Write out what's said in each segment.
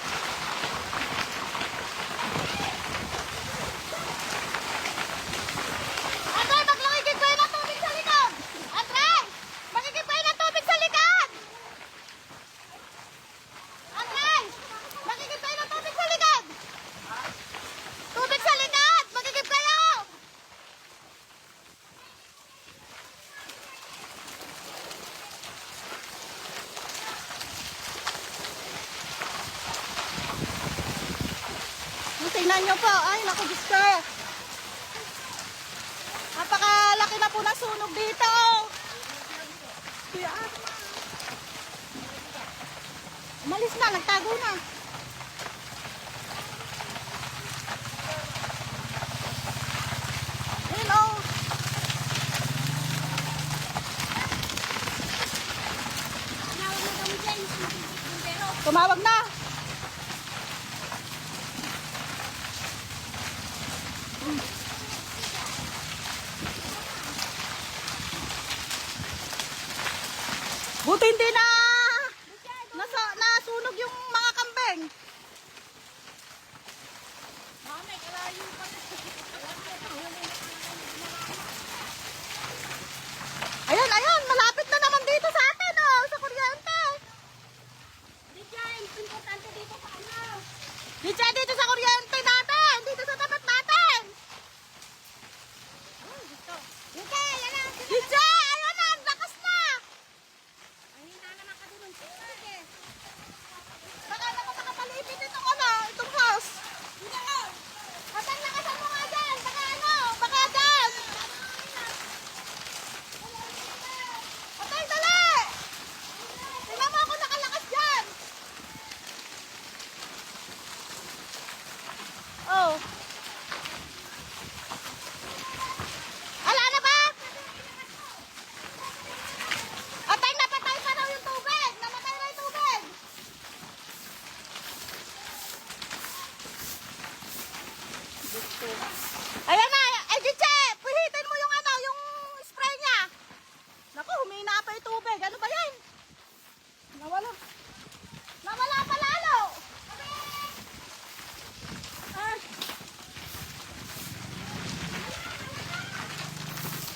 Bye. Tingnan nyo po. Ay, naku, Diyos ko. Napakalaki na po ng sunog dito. Umalis na, nagtago na. Ayun, oh. Tumawag na. Buti hindi na nasa, nasunog yung mga kambing. Ayan, ayan, malapit na naman dito sa atin, oh, sa kuryente. Diyan, dito sa kuryente natin, dito sa tapat natin. Diyan, ayan na, ang lakas na. Baka naman nakapalipit itong ano, itong house. Patay lakasan mo nga dyan, baka ano, baka dyan. Patay, dali. Tingnan mo ako nakalakas dyan. Oh. Ala na ba? Patay na patay pa daw yung tubig. Namatay na yung tubig. Ayan na. Eh, Jiche, puhitin mo yung ano, yung spray niya. Naku, humina pa yung tubig. Ano ba yan? Nawala. Nawala pa lalo. Ah.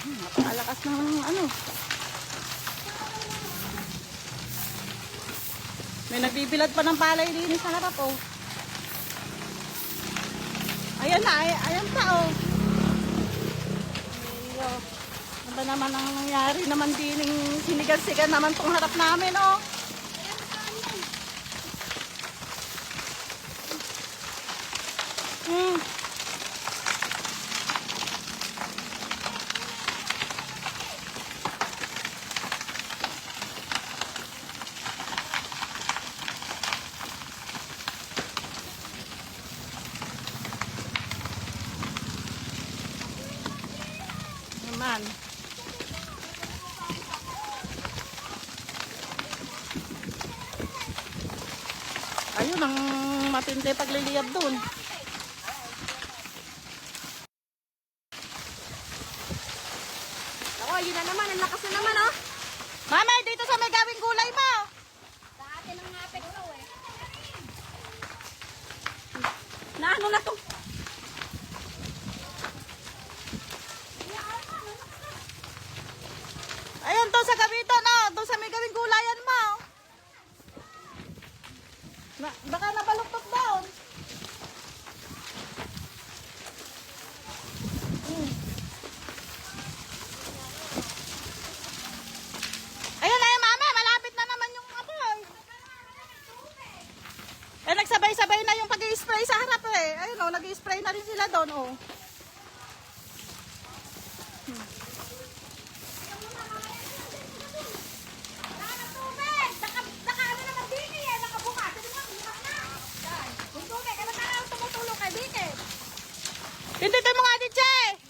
Hmm, Napakalakas ng ano. May nagbibilad pa ng palay din sa harap, oh. Ayan na, ay, ayan pa, oh. Ayo. Ano ba naman ang nangyari naman din yung sinigan-sigan naman tong harap namin, oh. Hmm. Naman. Ayun ang matindi pagliliyab doon. Ako, yun na naman. Ang lakas na naman, oh. Mama, dito sa may gawing gulay mo. Sa atin ang ngapit ko, eh. Naano na to? Ayun, to sa gabito, no? To sa may gawing gulayan mo. Na, baka nabaluktot doon. Hmm. Ayun, ayun, mama. Malapit na naman yung apoy. Eh, nagsabay-sabay na yung pag-i-spray sa harap eh. Ayun, oh, nag-i-spray na rin sila doon, oh. Tubig! Naka, naka ano naman dito, eh. Nakabukas. Ito mo, bukas na. Yung tubig, ano ka lang tumutulong kay dito, eh. Pintitin mo nga, Diche!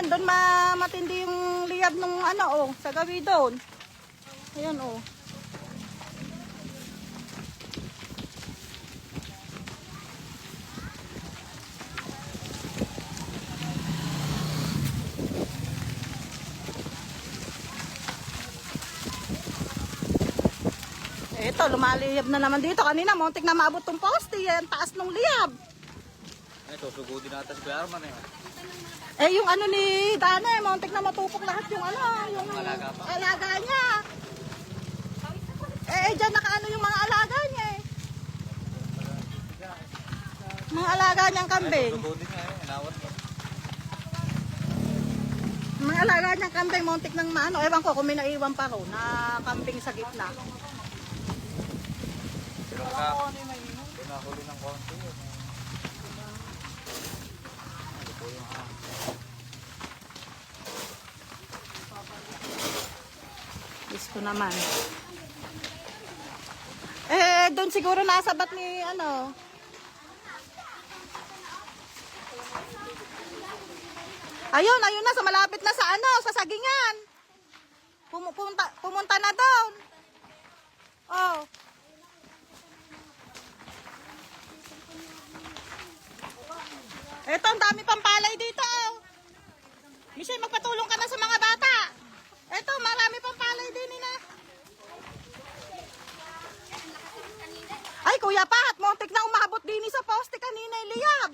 Ayun, doon ma matindi yung liyab nung ano, oh, sa gabi doon. Ayun, oh. Ito, lumaliyab na naman dito. Kanina, muntik na maabot tong poste. Yan, taas ng liyab. Ay, susugudin natin si Kuya Arman eh. Eh, yung ano ni Dana, eh, muntik na matupok lahat yung ano, yung Alaga pa? alaga niya. Eh, eh, dyan nakaano yung mga alaga niya eh. Mga alaga niyang kambing. Eh. Mga alaga niyang kambing, muntik ng maano. Ewan ko kung may naiwan pa ro na kambing sa gitna. Pero ka, pinahuli ng konti yun. Ano po yung ah. Ko naman. Eh, doon siguro nasa bat ni ano. Ayun, ayun na, sa malapit na sa ano, sa sagingan. Pum- pumunta, pumunta na doon. Oh. Eto, ang dami pang palay dito. oh. Michelle, magpatulong ka na sa mga bata. Eto, marami pang palay din nila. Ay, Kuya Pat, montik na umabot din sa poste kanina, Eliab.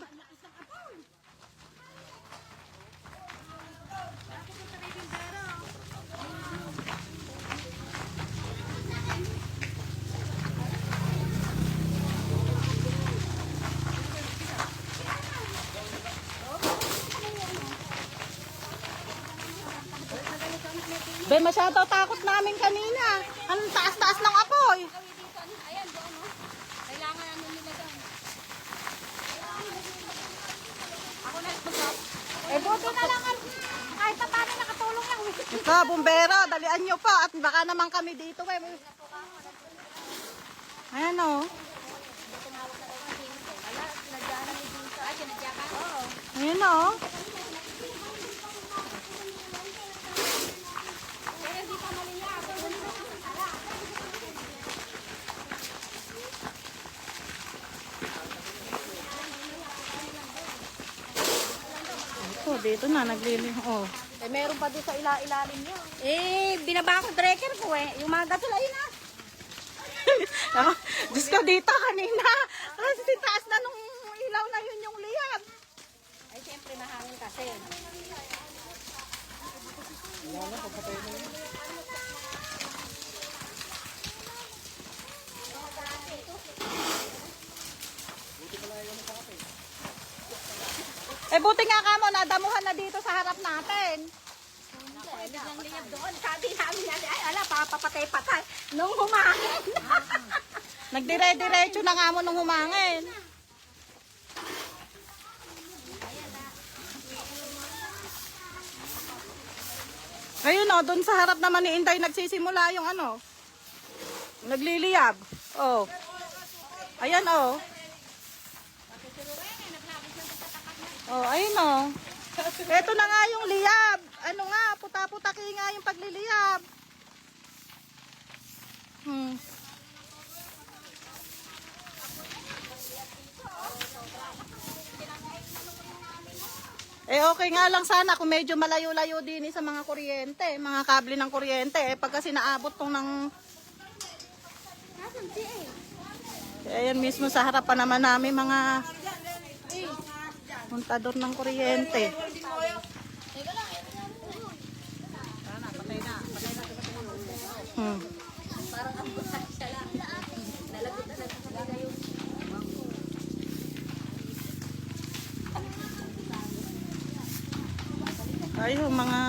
Be, masyado takot namin kanina. Ang taas-taas ng apoy. Ayan, doon, no? Kailangan ano nila doon. Ako na, Eh, buto na lang ang kahit pa paano nakatulong lang. Ito, bumbero, dalian nyo po. At baka naman kami dito. Eh. Ayan o. Ayan o. Ito, dito na, naglili. Oh. Eh, meron pa doon sa ila-ilalim niya. Eh, binaba ko breaker ko eh. Yung mga gasolay na. Ah, Diyos ko dito kanina. Kasi taas na nung ilaw na yun yung liyab. Ay, siyempre mahangin kasi. Eh buti nga ka mo, nadamuhan na dito sa harap natin. Lang liyab doon. Sabi namin na, ay, ala, papapatay-patay. Nung humangin. Nagdire-diretso na nga mo nung humangin. Ayun o, dun sa harap naman ni Inday nagsisimula yung ano. Nagliliyab. Oh. Ayan o. Oh, ayun o. Ito na nga yung liyab. Ano nga, puta-putaki nga yung pagliliyab. Hmm. Eh okay nga lang sana kung medyo malayo-layo din eh sa mga kuryente, mga kable ng kuryente. Eh pag kasi naabot tong ng... Eh, ayan mismo sa harapan naman namin mga montador ng kuryente. Hmm. Ayun, mga